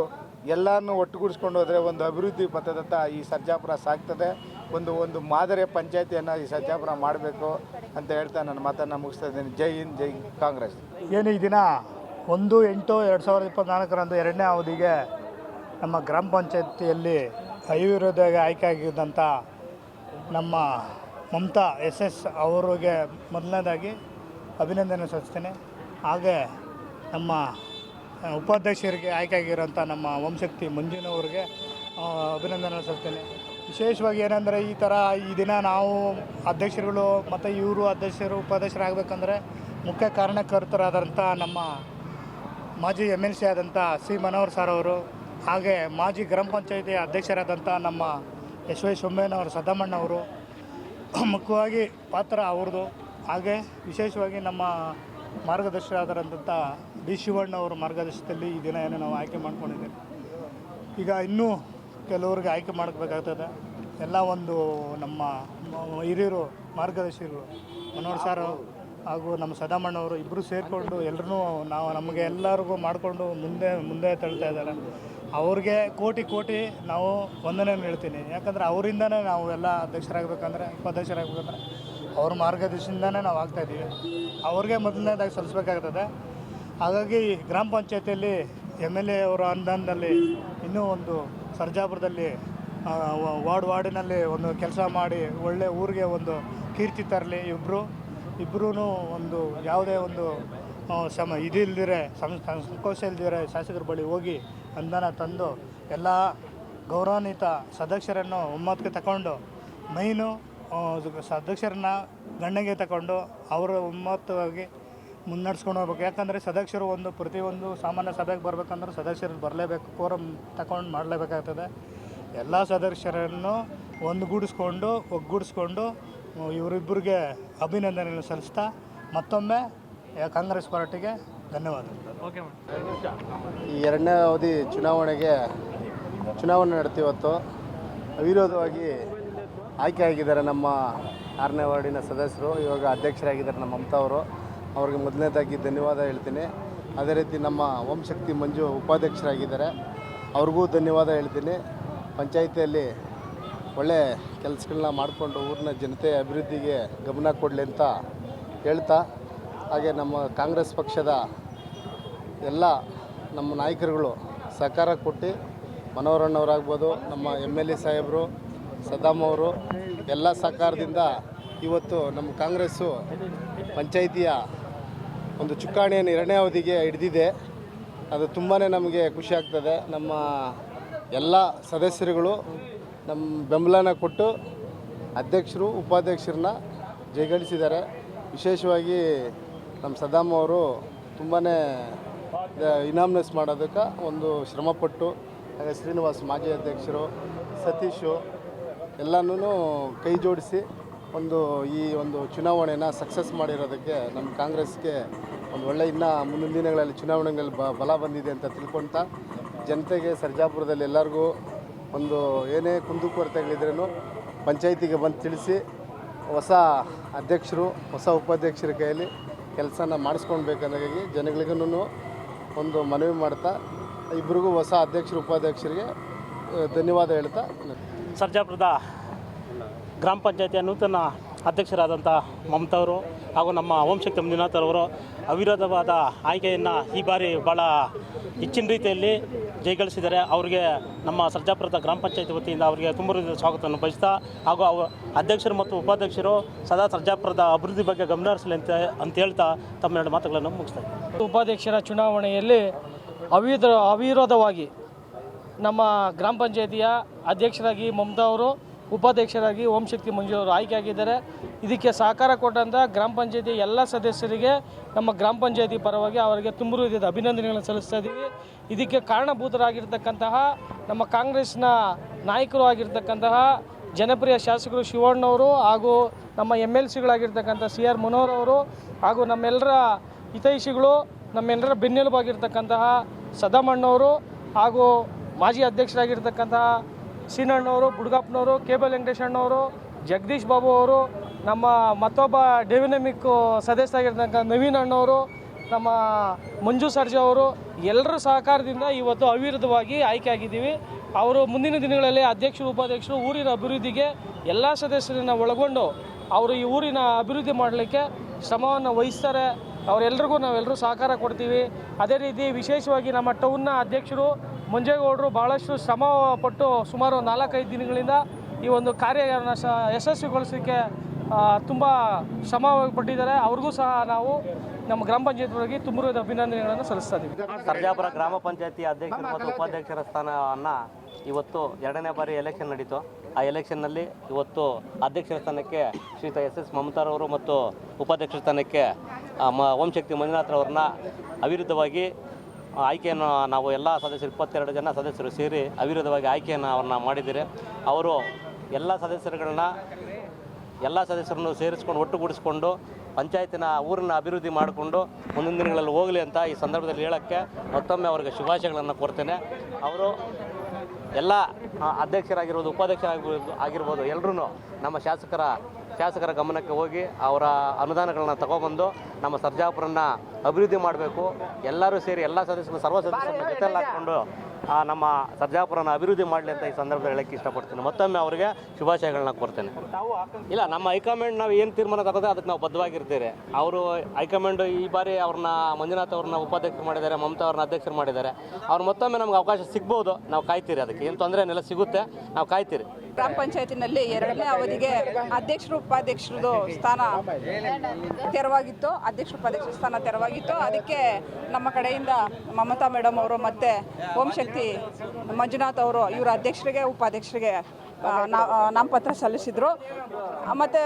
ಎಲ್ಲರನ್ನೂ ಒಟ್ಟುಗೂಡಿಸ್ಕೊಂಡು ಹೋದರೆ ಒಂದು ಅಭಿವೃದ್ಧಿ ಪಥದತ್ತ ಈ ಸರ್ಜಾಪುರ ಸಾಗ್ತದೆ. ಒಂದು ಒಂದು ಮಾದರಿಯ ಪಂಚಾಯತಿಯನ್ನು ಈ ಸತ್ಯಾಪುರ ಮಾಡಬೇಕು ಅಂತ ಹೇಳ್ತಾ ನನ್ನ ಮಾತನ್ನು ಮುಗಿಸ್ತಾ ಇದ್ದೀನಿ. ಜೈ ಹಿಂದ್, ಜೈ ಕಾಂಗ್ರೆಸ್. ಏನು ಈ ದಿನ ಒಂದು, ಎಂಟು, ಎರಡು ಸಾವಿರದ ಇಪ್ಪತ್ತ್ನಾಲ್ಕರಂದು ಎರಡನೇ ಅವಧಿಗೆ ನಮ್ಮ ಗ್ರಾಮ ಪಂಚಾಯತಿಯಲ್ಲಿ ಅವಿರೋಧವಾಗಿ ಆಯ್ಕೆ ಆಗಿದ್ದಂಥ ನಮ್ಮ ಮಮತಾ ಎಸ್ ಎಸ್ ಅವರಿಗೆ ಮೊದಲನೇದಾಗಿ ಅಭಿನಂದನೆ ಸಲ್ಲಿಸ್ತೇನೆ. ಹಾಗೆ ನಮ್ಮ ಉಪಾಧ್ಯಕ್ಷರಿಗೆ ಆಯ್ಕೆ ಆಗಿರೋಂಥ ನಮ್ಮ ವಂಶಕ್ತಿ ಮಂಜುನವ್ರಿಗೆ ಅಭಿನಂದನೆ ಸಲ್ಲಿಸ್ತೇನೆ. ವಿಶೇಷವಾಗಿ ಏನಂದರೆ ಈ ಥರ ಈ ದಿನ ನಾವು ಅಧ್ಯಕ್ಷರುಗಳು ಮತ್ತು ಇವರು ಅಧ್ಯಕ್ಷರು, ಉಪಾಧ್ಯಕ್ಷರಾಗಬೇಕಂದ್ರೆ ಮುಖ್ಯ ಕಾರಣಕರ್ತರಾದಂಥ ನಮ್ಮ ಮಾಜಿ ಎಂ ಎಲ್ ಸಿ ಆದಂಥ ಸಿ ಮನೋಹರ್ ಸರ್ ಅವರು, ಹಾಗೆ ಮಾಜಿ ಗ್ರಾಮ ಪಂಚಾಯಿತಿ ಅಧ್ಯಕ್ಷರಾದಂಥ ನಮ್ಮ ಎಸ್ ವೈ ಯಶವಂತಯ್ಯನವರು ಸದಾಮಣ್ಣವರು ಮುಖ್ಯವಾಗಿ ಪಾತ್ರ ಅವ್ರದ್ದು. ಹಾಗೆ ವಿಶೇಷವಾಗಿ ನಮ್ಮ ಮಾರ್ಗದರ್ಶಕರಾದಂಥ ಡಿ ಶಿವಣ್ಣವರು ಮಾರ್ಗದರ್ಶನದಲ್ಲಿ ಈ ದಿನ ಏನು ನಾವು ಆಯ್ಕೆ ಮಾಡ್ಕೊಂಡಿದ್ದೇವೆ. ಈಗ ಇನ್ನೂ ಕೆಲವ್ರಿಗೆ ಆಯ್ಕೆ ಮಾಡಬೇಕಾಗ್ತದೆ ಎಲ್ಲ ಒಂದು ನಮ್ಮ ಹಿರಿಯರು, ಮಾರ್ಗದರ್ಶಿಗಳು, ಮನೋಹರ್ ಸಾರು ಹಾಗೂ ನಮ್ಮ ಸದಾಮಣ್ಣವರು ಇಬ್ಬರು ಸೇರಿಕೊಂಡು ಎಲ್ಲರೂ ನಾವು ನಮಗೆ ಎಲ್ಲರಿಗೂ ಮಾಡಿಕೊಂಡು ಮುಂದೆ ಮುಂದೆ ತಳ್ತಾ ಇದ್ದಾರೆ. ಅವ್ರಿಗೆ ಕೋಟಿ ಕೋಟಿ ನಾವು ವಂದನೆ ಹೇಳ್ತೀನಿ. ಯಾಕಂದರೆ ಅವರಿಂದನೇ ನಾವು ಎಲ್ಲ ಅಧ್ಯಕ್ಷರಾಗಬೇಕಂದ್ರೆ, ಉಪಾಧ್ಯಕ್ಷರಾಗಬೇಕಂದ್ರೆ ಅವ್ರ ಮಾರ್ಗದರ್ಶನದಿಂದನೇ ನಾವು ಆಗ್ತಾಯಿದ್ದೀವಿ ಅವ್ರಿಗೆ ಮೊದಲನೇದಾಗಿ ಸಲ್ಲಿಸ್ಬೇಕಾಗ್ತದೆ. ಹಾಗಾಗಿ ಗ್ರಾಮ ಪಂಚಾಯತಿಯಲ್ಲಿ ಎಂ ಎಲ್ ಎ ಅವರ ಅನುದಾನದಲ್ಲಿ ಇನ್ನೂ ಒಂದು ಸರ್ಜಾಪುರದಲ್ಲಿ ವಾರ್ಡ್ ವಾರ್ಡಿನಲ್ಲಿ ಒಂದು ಕೆಲಸ ಮಾಡಿ ಒಳ್ಳೆ ಊರಿಗೆ ಒಂದು ಕೀರ್ತಿ ತರಲಿ ಇಬ್ಬರು ಇಬ್ಬರೂ ಒಂದು ಯಾವುದೇ ಒಂದು ಸಮ, ಇದಿಲ್ದಿರೆ, ಸಂ ಸಂಕೋಚ ಇಲ್ದಿರೆ ಶಾಸಕರ ಬಳಿ ಹೋಗಿ ಅಂದನ ತಂದು ಎಲ್ಲ ಗೌರವಾನ್ವಿತ ಸದಸ್ಯರನ್ನು ಒಮ್ಮತಕ್ಕೆ ತಗೊಂಡು ಮೈನು ಸದಸ್ಯರನ್ನ ತಕೊಂಡು ತಗೊಂಡು ಅವರ ಒಮ್ಮತವಾಗಿ ಮುನ್ನಡೆಸ್ಕೊಂಡು ಹೋಗ್ಬೇಕು. ಯಾಕಂದರೆ ಸದಸ್ಯರು ಒಂದು ಪ್ರತಿಯೊಂದು ಸಾಮಾನ್ಯ ಸಭೆಗೆ ಬರಬೇಕಂದ್ರೆ ಸದಸ್ಯರು ಬರಲೇಬೇಕು. ಕೋರಮ್ ತಗೊಂಡು ಮಾಡಲೇಬೇಕಾಗ್ತದೆ. ಎಲ್ಲ ಸದಸ್ಯರನ್ನು ಒಂದುಗೂಡಿಸ್ಕೊಂಡು ಒಗ್ಗೂಡಿಸ್ಕೊಂಡು ಇವರಿಬ್ಬರಿಗೆ ಅಭಿನಂದನೆ ಸಲ್ಲಿಸ್ತಾ ಮತ್ತೊಮ್ಮೆ ಕಾಂಗ್ರೆಸ್ ಪಾರ್ಟಿಗೆ ಧನ್ಯವಾದಗಳು. ಈ ಎರಡನೇ ಅವಧಿ ಚುನಾವಣೆಗೆ ಚುನಾವಣೆ ನಡೆತೀವತ್ತು ಇವತ್ತು. ಅವಿರೋಧವಾಗಿ ಆಯ್ಕೆ ಆಗಿದ್ದಾರೆ ನಮ್ಮ ಆರನೇ ವಾರ್ಡಿನ ಸದಸ್ಯರು ಇವಾಗ ಅಧ್ಯಕ್ಷರಾಗಿದ್ದಾರೆ ನಮ್ಮ ಮಮತಾ ಅವರು. ಅವ್ರಿಗೆ ಮೊದಲನೇದಾಗಿ ಧನ್ಯವಾದ ಹೇಳ್ತೀನಿ. ಅದೇ ರೀತಿ ನಮ್ಮ ಓಂಶಕ್ತಿ ಮಂಜು ಉಪಾಧ್ಯಕ್ಷರಾಗಿದ್ದಾರೆ. ಅವ್ರಿಗೂ ಧನ್ಯವಾದ ಹೇಳ್ತೀನಿ. ಪಂಚಾಯಿತಿಯಲ್ಲಿ ಒಳ್ಳೆ ಕೆಲಸಗಳನ್ನ ಮಾಡಿಕೊಂಡು ಊರಿನ ಜನತೆ ಅಭಿವೃದ್ಧಿಗೆ ಗಮನ ಕೊಡಲಿ ಅಂತ ಹೇಳ್ತಾ, ಹಾಗೆ ನಮ್ಮ ಕಾಂಗ್ರೆಸ್ ಪಕ್ಷದ ಎಲ್ಲ ನಮ್ಮ ನಾಯಕರುಗಳು ಸಹಕಾರ ಕೊಟ್ಟು ಮನೋಹರಣ್ಣವರಾಗ್ಬೋದು, ನಮ್ಮ ಎಂ ಎಲ್ ಎ ಸಾಹೇಬರು, ಸದಾಮ್ ಅವರು, ಎಲ್ಲ ಸಹಕಾರದಿಂದ ಇವತ್ತು ನಮ್ಮ ಕಾಂಗ್ರೆಸ್ಸು ಪಂಚಾಯಿತಿಯ ಒಂದು ಚುಕ್ಕಾಣಿಯನ್ನು ಎರಡನೇ ಅವಧಿಗೆ ಹಿಡಿದಿದೆ. ಅದು ತುಂಬಾ ನಮಗೆ ಖುಷಿ ಆಗ್ತದೆ. ನಮ್ಮ ಎಲ್ಲ ಸದಸ್ಯರುಗಳು ನಮ್ಮ ಬೆಂಬಲನ ಕೊಟ್ಟು ಅಧ್ಯಕ್ಷರು, ಉಪಾಧ್ಯಕ್ಷರನ್ನ ಜಯಗಳಿಸಿದ್ದಾರೆ. ವಿಶೇಷವಾಗಿ ನಮ್ಮ ಸದಾಮ್ ಅವರು ತುಂಬಾ ಇನಾಮ್ನೆಸ್ ಮಾಡೋದಕ್ಕೆ ಒಂದು ಶ್ರಮಪಟ್ಟು, ಹಾಗೆ ಶ್ರೀನಿವಾಸ್ ಮಾಜಿ ಅಧ್ಯಕ್ಷರು, ಸತೀಶು ಎಲ್ಲನೂ ಕೈ ಜೋಡಿಸಿ ಒಂದು ಈ ಒಂದು ಚುನಾವಣೆನ ಸಕ್ಸಸ್ ಮಾಡಿರೋದಕ್ಕೆ ನಮ್ಮ ಕಾಂಗ್ರೆಸ್ಗೆ ಒಂದು ಒಳ್ಳೆ ಇನ್ನೂ ಮುಂದಿನ ದಿನಗಳಲ್ಲಿ ಚುನಾವಣೆಗಳಲ್ಲಿ ಬ, ಬಲ ಬಂದಿದೆ ಅಂತ ತಿಳ್ಕೊತಾ ಜನತೆಗೆ ಸರ್ಜಾಪುರದಲ್ಲಿ ಎಲ್ಲರಿಗೂ ಒಂದು ಏನೇ ಕುಂದುಕೊರತೆಗಳಿದ್ರೂ ಪಂಚಾಯಿತಿಗೆ ಬಂದು ತಿಳಿಸಿ ಹೊಸ ಅಧ್ಯಕ್ಷರು, ಹೊಸ ಉಪಾಧ್ಯಕ್ಷರ ಕೈಯಲ್ಲಿ ಕೆಲಸನ ಮಾಡಿಸ್ಕೊಳ್ಬೇಕಂದಾಗಿ ಜನಗಳಿಗೂ ಒಂದು ಮನವಿ ಮಾಡ್ತಾ ಇಬ್ಬರಿಗೂ ಹೊಸ ಅಧ್ಯಕ್ಷರು, ಉಪಾಧ್ಯಕ್ಷರಿಗೆ ಧನ್ಯವಾದ ಹೇಳ್ತಾ. ಸರ್ಜಾಪುರದ ಗ್ರಾಮ ಪಂಚಾಯತಿಯ ನೂತನ ಅಧ್ಯಕ್ಷರಾದಂಥ ಅವರು ಹಾಗೂ ನಮ್ಮ ಓಂಶಕ್ತಿ ಮಂಜುನಾಥರವರು ಅವಿರೋಧವಾದ ಆಯ್ಕೆಯನ್ನು ಈ ಬಾರಿ ಭಾಳ ಹೆಚ್ಚಿನ ರೀತಿಯಲ್ಲಿ ಜಯಗಳಿಸಿದ್ದಾರೆ. ಅವರಿಗೆ ನಮ್ಮ ಸರ್ಜಾಪುರದ ಗ್ರಾಮ ಪಂಚಾಯತಿ ವತಿಯಿಂದ ಅವರಿಗೆ ತುಂಬ ಹೃದಯದ ಸ್ವಾಗತವನ್ನು ಬಯಸ್ತಾ ಹಾಗೂ ಅವ ಅಧ್ಯಕ್ಷರು ಮತ್ತು ಉಪಾಧ್ಯಕ್ಷರು ಸದಾ ಸರ್ಜಾಪುರದ ಅಭಿವೃದ್ಧಿ ಬಗ್ಗೆ ಗಮನ ಅಂತ ಅಂತ ಹೇಳ್ತಾ ತಮ್ಮ ಎರಡು ಮಾತುಗಳನ್ನು ಮುಗಿಸ್ತಾರೆ ಉಪಾಧ್ಯಕ್ಷರ ಚುನಾವಣೆಯಲ್ಲಿ ಅವಿರೋ ಅವಿರೋಧವಾಗಿ ನಮ್ಮ ಗ್ರಾಮ ಪಂಚಾಯತಿಯ ಅಧ್ಯಕ್ಷರಾಗಿ ಮಮತಾ ಅವರು ಉಪಾಧ್ಯಕ್ಷರಾಗಿ ಓಂ ಶಕ್ತಿ ಮಂಜು ಅವರು ಆಯ್ಕೆಯಾಗಿದ್ದಾರೆ. ಇದಕ್ಕೆ ಸಹಕಾರ ಕೊಟ್ಟಂಥ ಗ್ರಾಮ ಪಂಚಾಯತಿ ಎಲ್ಲ ಸದಸ್ಯರಿಗೆ ನಮ್ಮ ಗ್ರಾಮ ಪಂಚಾಯತಿ ಪರವಾಗಿ ಅವರಿಗೆ ತುಂಬ ಹೃದಯದ ಅಭಿನಂದನೆಗಳನ್ನು ಸಲ್ಲಿಸ್ತಾ ಇದ್ದೀವಿ. ಇದಕ್ಕೆ ಕಾರಣಭೂತರಾಗಿರ್ತಕ್ಕಂತಹ ನಮ್ಮ ಕಾಂಗ್ರೆಸ್ನ ನಾಯಕರು ಆಗಿರ್ತಕ್ಕಂತಹ ಜನಪ್ರಿಯ ಶಾಸಕರು ಶಿವಣ್ಣವರು ಹಾಗೂ ನಮ್ಮ ಎಂ ಎಲ್ ಸಿಗಳಾಗಿರ್ತಕ್ಕಂಥ ಸಿ ಆರ್ ಮನೋಹರ್ ಅವರು ಹಾಗೂ ನಮ್ಮೆಲ್ಲರ ಹಿತೈಷಿಗಳು, ನಮ್ಮೆಲ್ಲರ ಬೆನ್ನೆಲುಬಾಗಿರ್ತಕ್ಕಂತಹ ಸದಾಮಣ್ಣವರು ಹಾಗೂ ಮಾಜಿ ಅಧ್ಯಕ್ಷರಾಗಿರ್ತಕ್ಕಂತಹ ಸೀನಣ್ಣವರು ಬುಡ್ಗಪ್ಪನವರು ಕೇಬಲ್ ವೆಂಕಟೇಶ್ ಅಣ್ಣವರು, ಜಗದೀಶ್ ಬಾಬು ಅವರು, ನಮ್ಮ ಮತ್ತೊಬ್ಬ ಡೈನಮಿಕ್ ಸದಸ್ಯರಾಗಿರ್ತಕ್ಕಂಥ ನವೀನ್ ಅಣ್ಣವರು, ನಮ್ಮ ಮಂಜು ಸರ್ಜಾ ಅವರು, ಎಲ್ಲರ ಸಹಕಾರದಿಂದ ಇವತ್ತು ಅವಿರುದ್ಧವಾಗಿ ಆಯ್ಕೆ ಆಗಿದ್ದೀವಿ. ಅವರು ಮುಂದಿನ ದಿನಗಳಲ್ಲಿ ಅಧ್ಯಕ್ಷರು, ಉಪಾಧ್ಯಕ್ಷರು, ಊರಿನ ಅಭಿವೃದ್ಧಿಗೆ ಎಲ್ಲ ಸದಸ್ಯರನ್ನು ಒಳಗೊಂಡು ಅವರು ಈ ಊರಿನ ಅಭಿವೃದ್ಧಿ ಮಾಡಲಿಕ್ಕೆ ಶ್ರಮವನ್ನು ವಹಿಸ್ತಾರೆ. ಅವರೆಲ್ಲರಿಗೂ ನಾವೆಲ್ಲರೂ ಸಹಕಾರ ಕೊಡ್ತೀವಿ. ಅದೇ ರೀತಿ ವಿಶೇಷವಾಗಿ ನಮ್ಮ ಟೌನ್ನ ಅಧ್ಯಕ್ಷರು ಮಂಜೇಗೌಡರು ಭಾಳಷ್ಟು ಶ್ರಮ ಪಟ್ಟು ಸುಮಾರು ನಾಲ್ಕೈದು ದಿನಗಳಿಂದ ಈ ಒಂದು ಕಾರ್ಯವನ್ನು ಸ ಯಶಸ್ವಿಗೊಳಿಸಲಿಕ್ಕೆ ತುಂಬ ಶ್ರಮ ಪಟ್ಟಿದ್ದಾರೆ ಅವ್ರಿಗೂ ಸಹ ನಾವು ನಮ್ಮ ಗ್ರಾಮ ಪಂಚಾಯತ್ ಒಳಗೆ ತುಂಬ ಹೃದಯದ ಅಭಿನಂದನೆಗಳನ್ನು ಸಲ್ಲಿಸ್ತಾ ಇದ್ದೀವಿ. ಸರ್ಜಾಪುರ ಗ್ರಾಮ ಪಂಚಾಯತಿ ಅಧ್ಯಕ್ಷರು ಮತ್ತು ಉಪಾಧ್ಯಕ್ಷರ ಸ್ಥಾನವನ್ನು ಇವತ್ತು ಎರಡನೇ ಬಾರಿ ಎಲೆಕ್ಷನ್ ನಡೀತು. ಆ ಎಲೆಕ್ಷನ್ನಲ್ಲಿ ಇವತ್ತು ಅಧ್ಯಕ್ಷರ ಸ್ಥಾನಕ್ಕೆ ಶ್ರೀಯುತ ಎಸ್ ಎಸ್ ಮಮತಾರವರು ಮತ್ತು ಉಪಾಧ್ಯಕ್ಷರ ಸ್ಥಾನಕ್ಕೆ ಮ ಮ ಓಂಶಕ್ತಿ ಮಂಜುನಾಥ್ರವ್ರನ್ನ ಅವಿರುದ್ಧವಾಗಿ ಆಯ್ಕೆಯನ್ನು ನಾವು ಎಲ್ಲ ಸದಸ್ಯರು, ಇಪ್ಪತ್ತೆರಡು ಜನ ಸದಸ್ಯರು ಸೇರಿ ಅವಿರೋಧವಾಗಿ ಆಯ್ಕೆಯನ್ನು ಅವ್ರನ್ನ ಮಾಡಿದ್ದೀರಿ. ಅವರು ಎಲ್ಲ ಸದಸ್ಯರುಗಳನ್ನ ಎಲ್ಲ ಸದಸ್ಯರನ್ನು ಸೇರಿಸ್ಕೊಂಡು, ಒಟ್ಟುಗೂಡಿಸ್ಕೊಂಡು, ಪಂಚಾಯತಿನ ಊರನ್ನ ಅಭಿವೃದ್ಧಿ ಮಾಡಿಕೊಂಡು ಮುಂದಿನ ದಿನಗಳಲ್ಲಿ ಹೋಗಲಿ ಅಂತ ಈ ಸಂದರ್ಭದಲ್ಲಿ ಹೇಳೋಕ್ಕೆ ಮತ್ತೊಮ್ಮೆ ಅವರಿಗೆ ಶುಭಾಶಯಗಳನ್ನು ಕೋರ್ತೇನೆ. ಅವರು ಎಲ್ಲ ಅಧ್ಯಕ್ಷರಾಗಿರ್ಬೋದು, ಉಪಾಧ್ಯಕ್ಷರಾಗಿರ್ಬೋದು, ಆಗಿರ್ಬೋದು ಎಲ್ಲರೂ ನಮ್ಮ ಶಾಸಕರ ಶಾಸಕರ ಗಮನಕ್ಕೆ ಹೋಗಿ ಅವರ ಅನುದಾನಗಳನ್ನ ತಗೊಬಂದು ನಮ್ಮ ಸರ್ಜಾಪುರನ್ನ ಅಭಿವೃದ್ಧಿ ಮಾಡಬೇಕು. ಎಲ್ಲರೂ ಸೇರಿ ಎಲ್ಲ ಸದಸ್ಯರು ಸರ್ವ ಸದಸ್ಯರನ್ನು ಜೊತೆಯಲ್ಲಿ ಹಾಕ್ಕೊಂಡು ನಮ್ಮ ಸರ್ಜಾಪುರನ ಅಭಿವೃದ್ಧಿ ಮಾಡಲಿ ಅಂತ ಈ ಸಂದರ್ಭದಲ್ಲಿ ಹೇಳಕ್ಕೆ ಇಷ್ಟಪಡ್ತೀನಿ. ಮತ್ತೊಮ್ಮೆ ಅವರಿಗೆ ಶುಭಾಶಯಗಳನ್ನ ಕೊಡ್ತೇನೆ ಇಲ್ಲ, ನಮ್ಮ ಹೈಕಮಾಂಡ್ ನಾವು ಏನು ತೀರ್ಮಾನ ತಗೋದೆ ಅದಕ್ಕೆ ನಾವು ಬದ್ಧವಾಗಿರ್ತೀರಿ. ಅವರು ಹೈಕಮಾಂಡ್ ಈ ಬಾರಿ ಅವ್ರನ್ನ ಮಂಜುನಾಥ್ ಅವ್ರನ್ನ ಉಪಾಧ್ಯಕ್ಷರು ಮಾಡಿದ್ದಾರೆ, ಮಮತಾ ಅವ್ರನ್ನ ಅಧ್ಯಕ್ಷರು ಮಾಡಿದ್ದಾರೆ. ಅವ್ರು ಮತ್ತೊಮ್ಮೆ ನಮ್ಗೆ ಅವಕಾಶ ಸಿಗ್ಬೋದು. ನಾವು ಕಾಯ್ತೀರಿ ಅದಕ್ಕೆ. ಏನು ತೊಂದರೆ ಏನೆಲ್ಲ ಸಿಗುತ್ತೆ. ನಾವು ಕಾಯ್ತೀರಿ. ಗ್ರಾಮ ಪಂಚಾಯತಿನಲ್ಲಿ ಎರಡನೇ ಅವಧಿಗೆ ಅಧ್ಯಕ್ಷರು, ಉಪಾಧ್ಯಕ್ಷರದು ಸ್ಥಾನ ತೆರವಾಗಿತ್ತು. ಅಧ್ಯಕ್ಷ ಉಪಾಧ್ಯಕ್ಷರ ಸ್ಥಾನ ತೆರವಾಗಿತ್ತು. ಅದಕ್ಕೆ ನಮ್ಮ ಕಡೆಯಿಂದ ಮಮತಾ ಮೇಡಮ್ ಅವರು ಮತ್ತು ಓಂಶಕ್ತಿ ಮಂಜುನಾಥ್ ಅವರು, ಇವರ ಅಧ್ಯಕ್ಷರಿಗೆ, ಉಪಾಧ್ಯಕ್ಷರಿಗೆ ನಾಮಪತ್ರ ಸಲ್ಲಿಸಿದ್ರು. ಮತ್ತು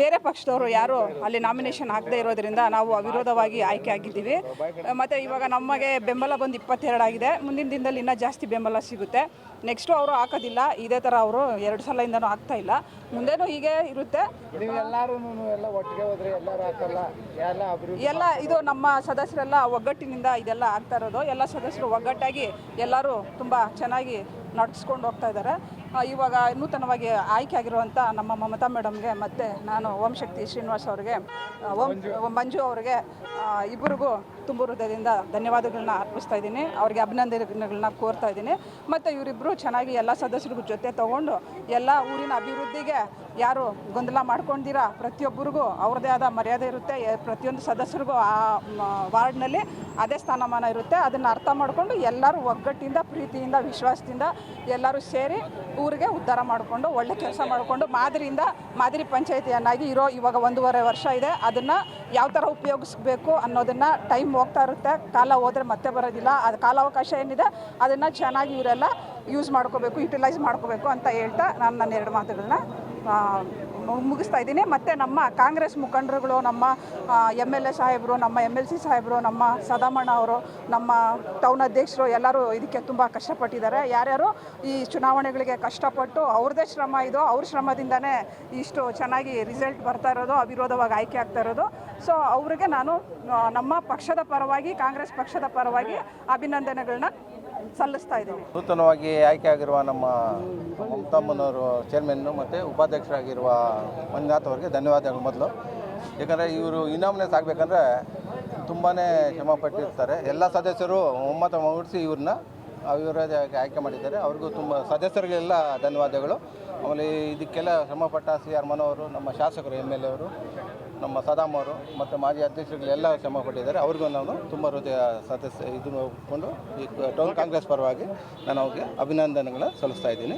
ಬೇರೆ ಪಕ್ಷದವರು ಯಾರು ಅಲ್ಲಿ ನಾಮಿನೇಷನ್ ಆಗದೇ ಇರೋದ್ರಿಂದ ನಾವು ಅವಿರೋಧವಾಗಿ ಆಯ್ಕೆ ಆಗಿದ್ದೀವಿ. ಮತ್ತು ಇವಾಗ ನಮಗೆ ಬೆಂಬಲ ಬಂದು ಇಪ್ಪತ್ತೆರಡು ಆಗಿದೆ. ಮುಂದಿನ ದಿನದಲ್ಲಿ ಇನ್ನೂ ಜಾಸ್ತಿ ಬೆಂಬಲ ಸಿಗುತ್ತೆ. ನೆಕ್ಸ್ಟು ಅವರು ಹಾಕೋದಿಲ್ಲ. ಇದೇ ಥರ ಅವರು ಎರಡು ಸಲದಿಂದನೂ ಆಗ್ತಾ ಇಲ್ಲ. ಮುಂದೇನೂ ಹೀಗೆ ಇರುತ್ತೆ. ಎಲ್ಲ ಇದು ನಮ್ಮ ಸದಸ್ಯರೆಲ್ಲ ಒಗ್ಗಟ್ಟಿನಿಂದ ಇದೆಲ್ಲ ಆಗ್ತಾ ಇರೋದು. ಎಲ್ಲ ಸದಸ್ಯರು ಒಗ್ಗಟ್ಟಾಗಿ ಎಲ್ಲರೂ ತುಂಬ ಚೆನ್ನಾಗಿ ನಡ್ಸ್ಕೊಂಡು ಹೋಗ್ತಾ ಇದ್ದಾರೆ. ಇವಾಗ ನೂತನವಾಗಿ ಆಯ್ಕೆ ಆಗಿರುವಂಥ ನಮ್ಮ ಮಮತಾ ಮೇಡಮ್ಗೆ ಮತ್ತು ನಾನು ಓಂ ಶಕ್ತಿ ಶ್ರೀನಿವಾಸ್ ಅವರಿಗೆ ಓಂ ಮಂಜು. ಅವರಿಗೆ ಇಬ್ಬರಿಗೂ ತುಂಬ ಹೃದಯದಿಂದ ಧನ್ಯವಾದಗಳನ್ನ ಅರ್ಪಿಸ್ತಾ ಇದ್ದೀನಿ. ಅವರಿಗೆ ಅಭಿನಂದನೆಗಳನ್ನ ಕೋರ್ತಾ ಇದ್ದೀನಿ. ಮತ್ತು ಇವರಿಬ್ಬರು ಚೆನ್ನಾಗಿ ಎಲ್ಲ ಸದಸ್ಯರಿಗೂ ಜೊತೆ ತಗೊಂಡು ಎಲ್ಲ ಊರಿನ ಅಭಿವೃದ್ಧಿಗೆ ಯಾರು ಗೊಂದಲ ಮಾಡ್ಕೊಂಡಿರ ಪ್ರತಿಯೊಬ್ಬರಿಗೂ ಅವ್ರದ್ದೇ ಆದ ಮರ್ಯಾದೆ ಇರುತ್ತೆ. ಪ್ರತಿಯೊಂದು ಸದಸ್ಯರಿಗೂ ಆ ವಾರ್ಡ್ನಲ್ಲಿ ಅದೇ ಸ್ಥಾನಮಾನ ಇರುತ್ತೆ. ಅದನ್ನು ಅರ್ಥ ಮಾಡಿಕೊಂಡು ಎಲ್ಲರೂ ಒಗ್ಗಟ್ಟಿಂದ ಪ್ರೀತಿಯಿಂದ ವಿಶ್ವಾಸದಿಂದ ಎಲ್ಲರೂ ಸೇರಿ ಊರಿಗೆ ಉದ್ಧಾರ ಮಾಡಿಕೊಂಡು, ಒಳ್ಳೆ ಕೆಲಸ ಮಾಡಿಕೊಂಡು ಮಾದರಿಯಿಂದ ಮಾದರಿ ಪಂಚಾಯಿತಿಯನ್ನಾಗಿ ಇರೋ ಇವಾಗ ಒಂದೂವರೆ ವರ್ಷ ಇದೆ. ಅದನ್ನು ಯಾವ ಥರ ಉಪಯೋಗಿಸ್ಬೇಕು ಅನ್ನೋದನ್ನು ಟೈಮ್ ಹೋಗ್ತಾ ಇರುತ್ತೆ. ಕಾಲ ಹೋದರೆ ಮತ್ತೆ ಬರೋದಿಲ್ಲ. ಅದು ಕಾಲಾವಕಾಶ ಏನಿದೆ, ಅದನ್ನು ಚೆನ್ನಾಗಿ ಇವರೆಲ್ಲ ಯೂಸ್ ಮಾಡ್ಕೋಬೇಕು ಯುಟಿಲೈಸ್ ಮಾಡ್ಕೋಬೇಕು ಅಂತ ಹೇಳ್ತಾ ನಾನು ನನ್ನ ಎರಡು ಮಾತುಗಳನ್ನ ಮುಗಿಸ್ತಾ ಇದ್ದೀನಿ. ಮತ್ತು ನಮ್ಮ ಕಾಂಗ್ರೆಸ್ ಮುಖಂಡರುಗಳು, ನಮ್ಮ ಎಂ ಎಲ್ ಎ ಸಾಹೇಬರು, ನಮ್ಮ ಎಂ ಎಲ್ ಸಿ ಸಾಹೇಬರು, ನಮ್ಮ ಸದಾಮಣ್ಣ ಅವರು, ನಮ್ಮ ಟೌನ್ ಅಧ್ಯಕ್ಷರು ಎಲ್ಲರೂ ಇದಕ್ಕೆ ತುಂಬ ಕಷ್ಟಪಟ್ಟಿದ್ದಾರೆ. ಯಾರ್ಯಾರು ಈ ಚುನಾವಣೆಗಳಿಗೆ ಕಷ್ಟಪಟ್ಟು ಅವ್ರದ್ದೇ ಶ್ರಮ ಇದು, ಅವ್ರ ಶ್ರಮದಿಂದನೇ ಇಷ್ಟು ಚೆನ್ನಾಗಿ ರಿಸಲ್ಟ್ ಬರ್ತಾ ಇರೋದು, ಅವಿರೋಧವಾಗಿ ಆಯ್ಕೆ ಆಗ್ತಾ ಇರೋದು. ಸೊ ಅವರಿಗೆ ನಾನು ನಮ್ಮ ಪಕ್ಷದ ಪರವಾಗಿ, ಕಾಂಗ್ರೆಸ್ ಪಕ್ಷದ ಪರವಾಗಿ ಅಭಿನಂದನೆಗಳನ್ನ ಸಲ್ಲಿಸ್ತಾ ಇದ್ದೀವಿ. ನೂತನವಾಗಿ ಆಯ್ಕೆ ಆಗಿರುವ ನಮ್ಮ ಮಮತಮ್ಮನವರು ಚೇರ್ಮನ್ ಮತ್ತು ಉಪಾಧ್ಯಕ್ಷರಾಗಿರುವ ಮಂಜುನಾಥ್ ಅವರಿಗೆ ಧನ್ಯವಾದಗಳು ಮೊದಲು. ಯಾಕಂದರೆ ಇವರು ಇನಾಮಿನೇಸ್ ಆಗಬೇಕಂದ್ರೆ ತುಂಬಾ ಶ್ರಮ ಪಟ್ಟಿರ್ತಾರೆ. ಎಲ್ಲ ಸದಸ್ಯರು ಒಮ್ಮತ ಮೂಡಿಸಿ ಇವ್ರನ್ನ ಅವಿರೋಧವಾಗಿ ಆಯ್ಕೆ ಮಾಡಿದ್ದಾರೆ. ಅವ್ರಿಗೂ ತುಂಬ ಸದಸ್ಯರಿಗೆಲ್ಲ ಧನ್ಯವಾದಗಳು. ಆಮೇಲೆ ಇದಕ್ಕೆಲ್ಲ ಶ್ರಮಪಟ್ಟ ಸಿ ಆರ್ ಮನೋವರು ನಮ್ಮ ಶಾಸಕರು ಎಂ ಎಲ್ ಎ ಅವರು ನಮ್ಮ ಸದಾಮ್ ಅವರು ಮತ್ತು ಮಾಜಿ ಅಧ್ಯಕ್ಷರುಗಳೆಲ್ಲ ಶ್ರಮ ಪಟ್ಟಿದ್ದಾರೆ. ಅವ್ರಿಗೂ ನಾನು ತುಂಬ ಹೃದಯ ಸದಸ್ಯ ಇದನ್ನು ಒಪ್ಪಿಕೊಂಡು ಈ ಟೌನ್ ಕಾಂಗ್ರೆಸ್ ಪರವಾಗಿ ನಾನು ಅವ್ರಿಗೆ ಅಭಿನಂದನೆಗಳನ್ನ ಸಲ್ಲಿಸ್ತಾ ಇದ್ದೀನಿ.